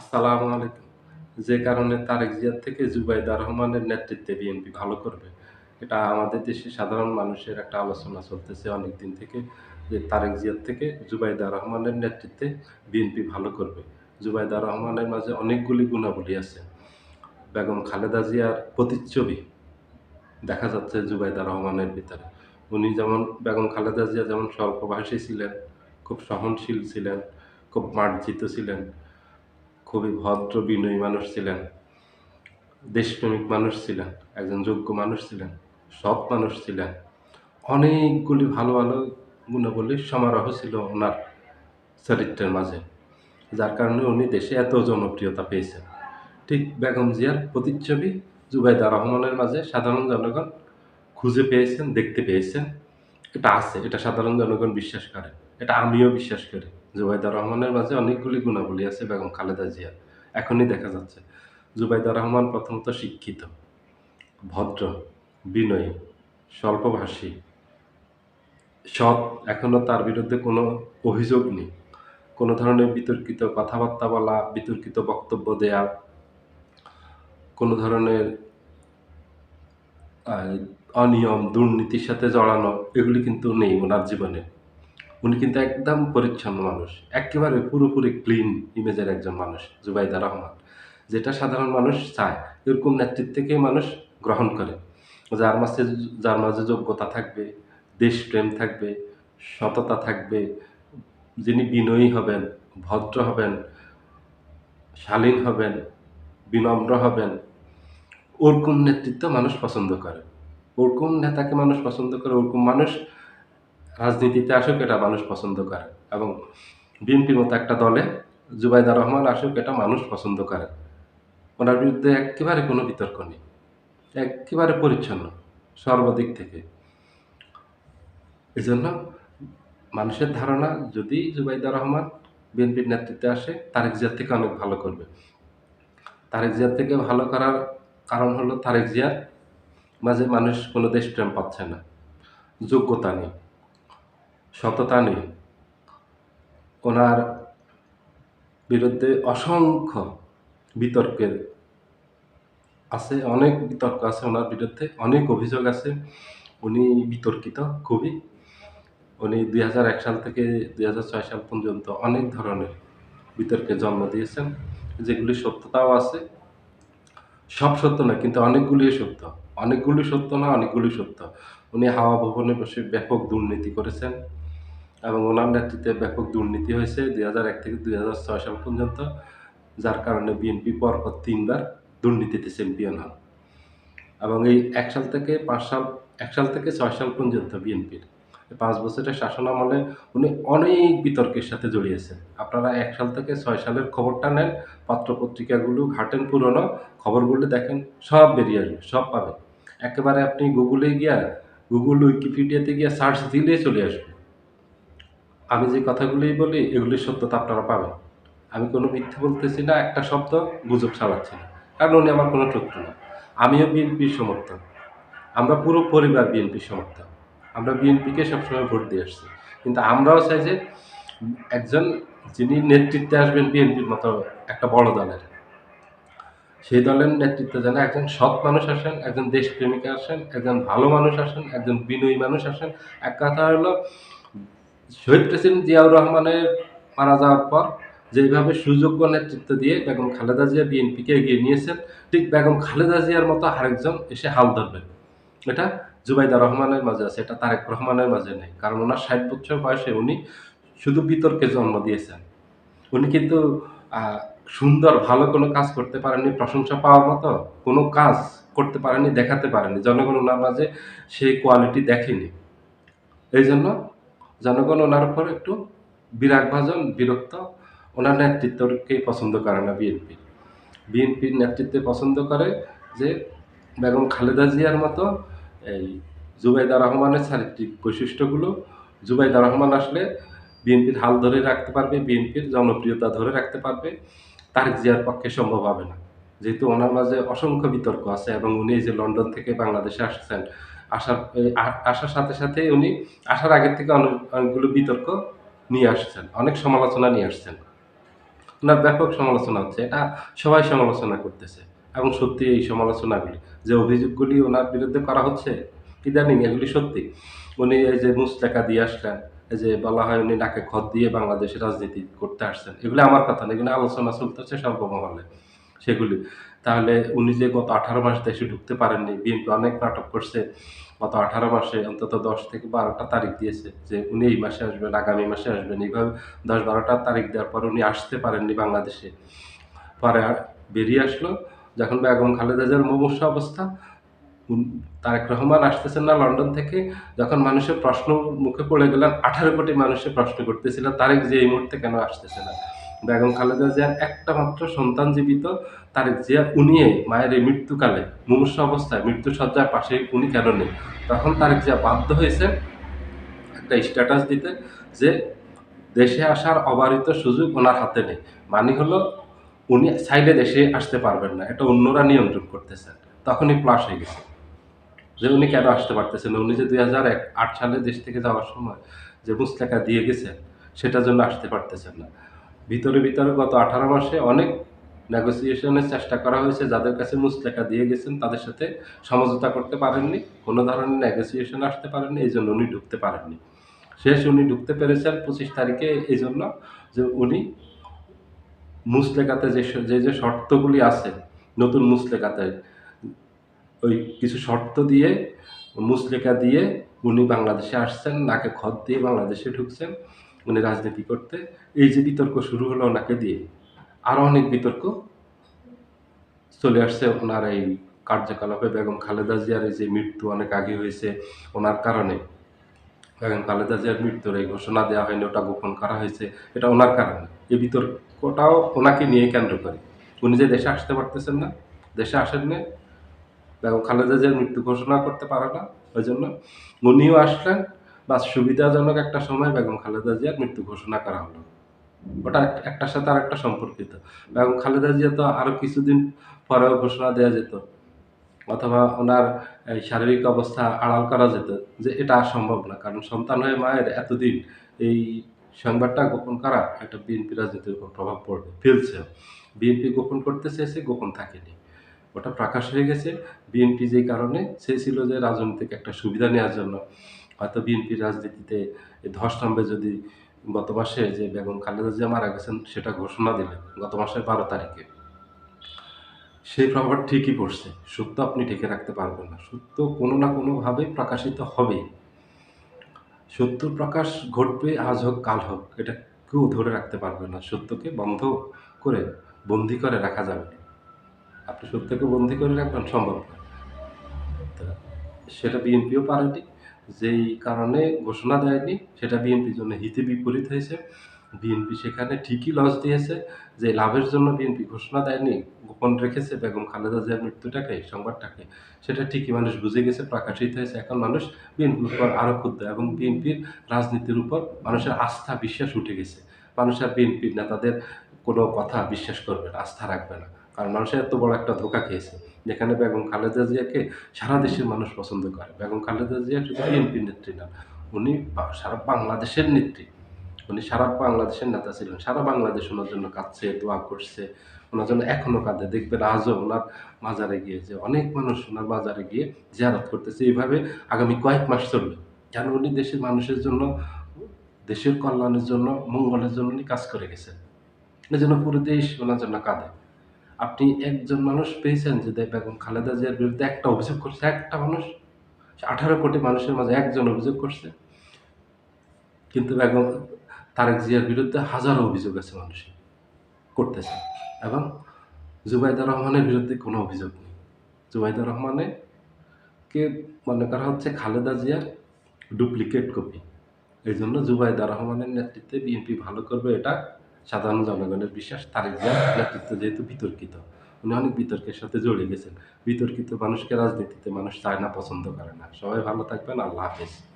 আসসালামু আলাইকুম। যে কারণে তারেক জিয়ার থেকে জুবাইদা রহমানের নেতৃত্বে বিএনপি ভালো করবে। এটা আমাদের দেশে সাধারণ মানুষের একটা আলোচনা চলতেছে অনেকদিন থেকে যে তারেক জিয়ার থেকে জুবাইদা রহমানের নেতৃত্বে বিএনপি ভালো করবে। জুবাইদা রহমানের মাঝে অনেকগুলি গুণাবলী আছে। বেগম খালেদা জিয়ার প্রতিচ্ছবি দেখা যাচ্ছে জুবাইদা রহমানের ভিতরে। উনি যেমন বেগম খালেদা জিয়া যেমন স্বল্পভাষী ছিলেন, খুব সহনশীল ছিলেন, খুব মার্জিত ছিলেন, খুবই ভদ্র বিনয়ী মানুষ ছিলেন, দেশপ্রেমিক মানুষ ছিলেন, একজন যোগ্য মানুষ ছিলেন, সৎ মানুষ ছিলেন। অনেকগুলি ভালো, ভালো গুণাবলীর সমারোহ ছিল ওনার চরিত্রের মাঝে। যার কারণে উনি দেশে এত জনপ্রিয়তা পেয়েছেন। ঠিক বেগম জিয়ার প্রতিচ্ছবি জুবাইদা রহমানের মাঝে সাধারণ জনগণ খুঁজে পেয়েছেন, দেখতে পেয়েছেন। এটা আছে, এটা সাধারণ জনগণ বিশ্বাস করে। এটা আমিও বিশ্বাস করি। জুবাইদা রহমানের মাঝে অনেকগুলি গুণাবলী আছে বেগম খালেদা জিয়া এখনই দেখা যাচ্ছে। জুবাইদা রহমান প্রথমত শিক্ষিত, ভদ্র, বিনয়ী, স্বল্পভাষী, সৎ। এখনও তার বিরুদ্ধে কোনো অভিযোগ নেই। কোনো ধরনের বিতর্কিত কথাবার্তা বলা, বিতর্কিত বক্তব্য দেয়া, কোনো ধরনের অনিয়ম, দুর্নীতির সাথে জড়ানো এগুলি কিন্তু নেই উনার জীবনে। উনি কিন্তু একদম পরিচ্ছন্ন মানুষ। একেবারে পুরোপুরি ক্লিন ইমেজের একজন মানুষ জুবাইদা রহমান। যেটা সাধারণ মানুষ চায়। এরকম নেতৃত্বকেই মানুষ গ্রহণ করে। যার মাঝে যার মাঝে যোগ্যতা থাকবে, দেশপ্রেম থাকবে, সততা থাকবে, যিনি বিনয়ী হবেন, ভদ্র হবেন, শালীন হবেন, বিনম্র হবেন। ওরকম নেতৃত্ব মানুষ পছন্দ করে। ওরকম নেতাকে মানুষ পছন্দ করে, ওরকম মানুষ রাজনীতিতে আসুক এটা মানুষ পছন্দ করে এবং বিএনপির মতো একটা দলে জুবাইদা রহমান আসুক এটা মানুষ পছন্দ করে। ওনার বিরুদ্ধে একেবারে কোনো বিতর্ক নেই। একেবারে পরিচ্ছন্ন সর্বদিক থেকে। এজন্য মানুষের ধারণা যদি জুবাইদা রহমান বিএনপির নেতৃত্বে আসে তারেক জিয়ার থেকে অনেক ভালো করবে। তারেক জিয়ার থেকে ভালো করার কারণ হলো তারেক জিয়ার মাঝে মানুষ কোনো দেশপ্রেম পাচ্ছে না। যোগ্যতা নেই, সততা নেই। ওনার বিরুদ্ধে অসংখ্য বিতর্কের আছে, অনেক বিতর্ক আছে ওনার বিরুদ্ধে, অনেক অভিযোগ আছে। উনি বিতর্কিত খুবই। উনি ২০০১ সাল থেকে ২০০৬ সাল পর্যন্ত অনেক ধরনের বিতর্কের জন্ম দিয়েছেন। যেগুলি সত্যতাও আছে। সব সত্য না কিন্তু অনেকগুলি সত্য। অনেকগুলি সত্য না, অনেকগুলি সত্য। উনি হাওয়া ভবনে বসে ব্যাপক দুর্নীতি করেছেন এবং ওনার নেতৃত্বে ব্যাপক দুর্নীতি হয়েছে ২০০১ থেকে ২০০৬ সাল পর্যন্ত। যার কারণে বিএনপি পরপর ৩ বার দুর্নীতিতে চ্যাম্পিয়ন হন। এবং এই ১ সাল থেকে পাঁচ সাল এক সাল থেকে ছয় সাল পর্যন্ত বিএনপির পাঁচ বছরের শাসনামলে উনি অনেক বিতর্কের সাথে জড়িয়েছেন। আপনারা এক সাল থেকে ছয় সালের খবরটা নেন, পত্র-পত্রিকাগুলো ঘাটেন পুরনো, খবরগুলো দেখেন, সব বেরিয়ে আসবে, সব পাবেন। একেবারে আপনি গুগলে গিয়া গুগল, উইকিপিডিয়াতে গিয়া সার্চ দিলেই চলে আসবে। আমি যে কথাগুলোই বলি এগুলির সত্যতা আপনারা পাবেন। আমি কোনো মিথ্যে বলতেছি না, একটা শব্দ গুজব ছড়াচ্ছি না। কারণ উনি আমার কোনো শত্রু না। আমিও বিএনপির সমর্থক। আমরা পুরো পরিবার বিএনপির সমর্থক। আমরা বিএনপিকে সবসময় ভোট দিয়ে আসছি। কিন্তু আমরাও চাই যে একজন যিনি নেতৃত্বে আসবেন বিএনপির মতো একটা বড় দলের। সেই দলের নেতৃত্বে যেন একজন সৎ মানুষ আসেন, একজন দেশপ্রেমিক আসেন, একজন ভালো মানুষ আসেন, একজন বিনয়ী মানুষ আসেন। এক কথা হলো শহীদ প্রেসিডেন্ট জিয়াউর রহমানের মারা যাওয়ার পর যেইভাবে সুযোগ্য নেতৃত্ব দিয়ে বেগম খালেদা জিয়া বিএনপিকে এগিয়ে নিয়েছেন, ঠিক বেগম খালেদা জিয়ার মতো আরেকজন এসে হাল ধরবেন। এটা জুবাইদা রহমানের মাঝে আছে, এটা তারেক রহমানের মাঝে নেই। কারণ ওনার ৬০ বছর বয়সে উনি শুধু বিতর্কে জন্ম দিয়েছেন। উনি কিন্তু সুন্দর ভালো কোনো কাজ করতে পারেননি, প্রশংসা পাওয়ার মতো কোনো কাজ করতে পারেননি, দেখাতে পারেননি। জনগণ ওনার মাঝে সেই কোয়ালিটি দেখেনি। এইজন্য জনগণ ওনার উপর একটু বিরাগভাজন, বিরক্ত। ওনার নেতৃত্বকে পছন্দ করে না বিএনপি। বিএনপির নেতৃত্বে পছন্দ করে যে বেগম খালেদা জিয়ার মতো এই জুবাইদা রহমানের চারিত্রিক বৈশিষ্ট্যগুলো জুবাইদা রহমান আসলে বিএনপির হাল ধরে রাখতে পারবে, বিএনপির জনপ্রিয়তা ধরে রাখতে পারবে। তারেক জিয়ার পক্ষে সম্ভব হবে না। যেহেতু ওনার মাঝে অসংখ্য বিতর্ক আছে এবং উনি যে লন্ডন থেকে বাংলাদেশে আসছেন, আসার আসার সাথে, সাথে উনি আসার আগের থেকে অনেক অনেকগুলো বিতর্ক নিয়ে আসছেন। অনেক সমালোচনা নিয়ে আসছেন। ওনার ব্যাপক সমালোচনা হচ্ছে এটা সবাই সমালোচনা করতেছে এবং সত্যি এই সমালোচনাগুলি যে অভিযোগগুলি ওনার বিরুদ্ধে করা হচ্ছে ইদানিং এগুলি সত্যি উনি এই যে মুস্তাকা দিয়ে আসলেন এই যে বলা হয় উনি নাকে খত দিয়ে বাংলাদেশের রাজনীতি করতে আসছেন এগুলি আমার কথা না এগুলো আলোচনা চলতেছে সর্বমহলে সেগুলি। তাহলে উনি যে গত আঠারো মাস দেশে ঢুকতে পারেননি, বিএনপি অনেক নাটক করছে, গত আঠারো মাসে অন্তত দশ থেকে বারোটা তারিখ দিয়েছে যে উনি এই মাসে আসবেন, আগামী মাসে আসবেন। এইভাবে দশ বারোটা তারিখ দেওয়ার পর উনি আসতে পারেননি বাংলাদেশে। পরে বেরিয়ে আসলো, যখন বেগম খালেদা জিয়ার মুমূর্ষ অবস্থা তারেক রহমান আসতেছেন না লন্ডন থেকে, যখন মানুষের প্রশ্ন মুখে পড়ে গেলেন, আঠারো কোটি মানুষের প্রশ্ন করতেছিল, তারেক যে এই মুহূর্তে কেন আসতেছে না? বেগম খালেদা জিয়ার একটা মাত্র সন্তান জীবিত তারেক জিয়া উনি মায়ের এই মৃত্যুকালে, মুমূর্ষ অবস্থায় মৃত্যু সজ্জার পাশে উনি কেন নেই? তখন তারেক জিয়া বাধ্য হয়েছে একটা স্ট্যাটাস দিতে যে দেশে আসার অবারিত সুযোগ ওনার হাতে নেই। মানে হলো, উনি চাইলে দেশে আসতে পারবেন না, এটা অন্যরা নিয়ন্ত্রণ করতেছেন তখনই প্লাস হয়ে গেছে। যে উনি কেন আসতে পারতেছেন উনি যে দুই হাজার আট সালে দেশ থেকে যাওয়ার সময় যে মুস্তাকা দিয়ে গেছেন সেটার জন্য আসতে পারতেছেন না। ভিতরে ভিতরে গত আঠারো মাসে অনেক নেগোসিয়েশনের চেষ্টা করা হয়েছে। যাদের কাছে মুস্তাকা দিয়ে গেছেন, তাদের সাথে সমঝোতা করতে পারেননি, কোনো ধরনের নেগোসিয়েশন আসতে পারেননি, এই জন্য উনি ঢুকতে পারেননি। শেষ উনি ঢুকতে পেরেছেন পঁচিশ তারিখে, এই জন্য যে উনি মুসলেকাতে যে যে যে শর্তগুলি আছে, নতুন মুসলেকাতে ওই কিছু শর্ত দিয়ে মুসলেকা দিয়ে উনি বাংলাদেশে আসছেন, নাকে খত দিয়ে বাংলাদেশে ঢুকছেন। উনি রাজনীতি করতে। এই যে বিতর্ক শুরু হলো ওনাকে দিয়ে আরও অনেক বিতর্ক চলে আসছে ওনার এই কার্যকলাপে। বেগম খালেদা জিয়ার এই যে মৃত্যু অনেক আগে হয়েছে ওনার কারণে। বেগম খালেদা জিয়ার মৃত্যুর এই ঘোষণা দেওয়া হয়নি, ওটা গোপন করা হয়েছে, এটা ওনার কারণে। এই বিতর্কটাও ওনাকে নিয়ে কেন্দ্র করে। উনি যে দেশে আসতে পারতেছেন না, দেশে আসেন না বেগম খালেদা জিয়ার মৃত্যু ঘোষণা করতে পারে না, ওই জন্য উনিও আসলেন বা সুবিধাজনক একটা সময় বেগম খালেদা জিয়ার মৃত্যু ঘোষণা করা হলো। ওটা একটার সাথে আরেকটা সম্পর্কিত। বেগম খালেদা জিয়া তো আরও কিছুদিন পরেও ঘোষণা দেওয়া যেত, অথবা ওনার শারীরিক অবস্থা আড়াল করা যেত যে এটা আর সম্ভব না, কারণ সন্তান হয়ে মায়ের এতদিন এই সংবাদটা গোপন করা একটা বিএনপি রাজনীতির উপর প্রভাব পড়বে, ফেলছে। বিএনপি গোপন করতে চেয়েছে, গোপন থাকেনি। ওটা প্রকাশ হয়ে গেছে। বিএনপি যেই কারণে চেয়েছিল যে রাজনৈতিক একটা সুবিধা নেওয়ার জন্য। হয়তো বিএনপি রাজনীতিতে ধস নামবে যদি গত মাসে যে বেগম খালেদা জিয়া মারা গেছেন, সেটা ঘোষণা দিলেন গত মাসের বারো তারিখে। সেই প্রভাব ঠিকই পড়ছে। সত্য আপনি ঢেকে রাখতে পারবেন না। সত্য কোনো না কোনোভাবে প্রকাশিত হবেই। সত্য প্রকাশ ঘটবে, আজ হোক, কাল হোক। এটা কেউ ধরে রাখতে পারবে না। সত্যকে বন্ধ করে, বন্দি করে রাখা যাবে। আপনি সত্যকে বন্দি করে রাখবেন, সম্ভব না। সেটা বিএনপিও পারেনি যেই কারণে ঘোষণা দেয়নি, সেটা বিএনপির জন্য হিতে বিপরীত হয়েছে। বিএনপি সেখানে ঠিকই লস দিয়েছে, যে লাভের জন্য বিএনপি ঘোষণা দেয়নি, গোপন রেখেছে বেগম খালেদা জিয়ার মৃত্যুটাকে, সংবাদটাকে। সেটা ঠিকই মানুষ বুঝে গেছে, প্রকাশিত হয়েছে। এখন মানুষ বিএনপির উপর আরও ক্ষুদ্র এবং বিএনপির রাজনীতির উপর মানুষের আস্থা, বিশ্বাস উঠে গেছে। মানুষ আর বিএনপির নেতাদের কোনো কথা বিশ্বাস করবে না, আস্থা রাখবে না। কারণ মানুষের এত বড় একটা ধোকা খেয়েছে। যেখানে বেগম খালেদা জিয়াকে সারা দেশের মানুষ পছন্দ করে। বেগম খালেদা জিয়া শুধু বিএনপির নেত্রী না। উনি সারা বাংলাদেশের নেত্রী। উনি সারা বাংলাদেশের নেতা ছিলেন। সারা বাংলাদেশ ওনার জন্য কাঁদছে, দোয়া করছে। ওনার জন্য এখনও কাঁদে। দেখবেন আজও ওনার মাজারে গিয়ে যে অনেক মানুষ ওনার মাজারে গিয়ে জিয়ারত করতেছে। এইভাবে আগামী কয়েক মাস চলবে। কেন উনি দেশের মানুষের জন্য, দেশের কল্যাণের জন্য, মঙ্গলের জন্য উনি কাজ করে গেছেন? এই জন্য পুরো দেশ ওনার জন্য কাঁদে। আপনি একজন মানুষ পেয়েছেন যে বেগম খালেদা জিয়ার বিরুদ্ধে একটা অভিযোগ করছে, একটা মানুষ, আঠারো কোটি মানুষের মাঝে একজন অভিযোগ করছে। কিন্তু বেগম, তারেক জিয়ার বিরুদ্ধে হাজারো অভিযোগ আছে মানুষের, করতেছে। এবং জুবাইদা রহমানের বিরুদ্ধে কোনো অভিযোগ নেই। জুবাইদা রহমানে কে মনে করা হচ্ছে খালেদা জিয়ার ডুপ্লিকেট কপি। এই জন্য জুবাইদা রহমানের নেতৃত্বে বিএনপি ভালো করবে এটা সাধারণ জনগণের বিশ্বাস জিয়ার নেতৃত্ব যেহেতু বিতর্কিত, উনি অনেক বিতর্কের সাথে জড়িয়ে গেছেন। বিতর্কিত মানুষকে রাজনীতিতে মানুষ চায় না, পছন্দ করে না। সবাই ভালো থাকবেন, আল্লাহ হাফেজ।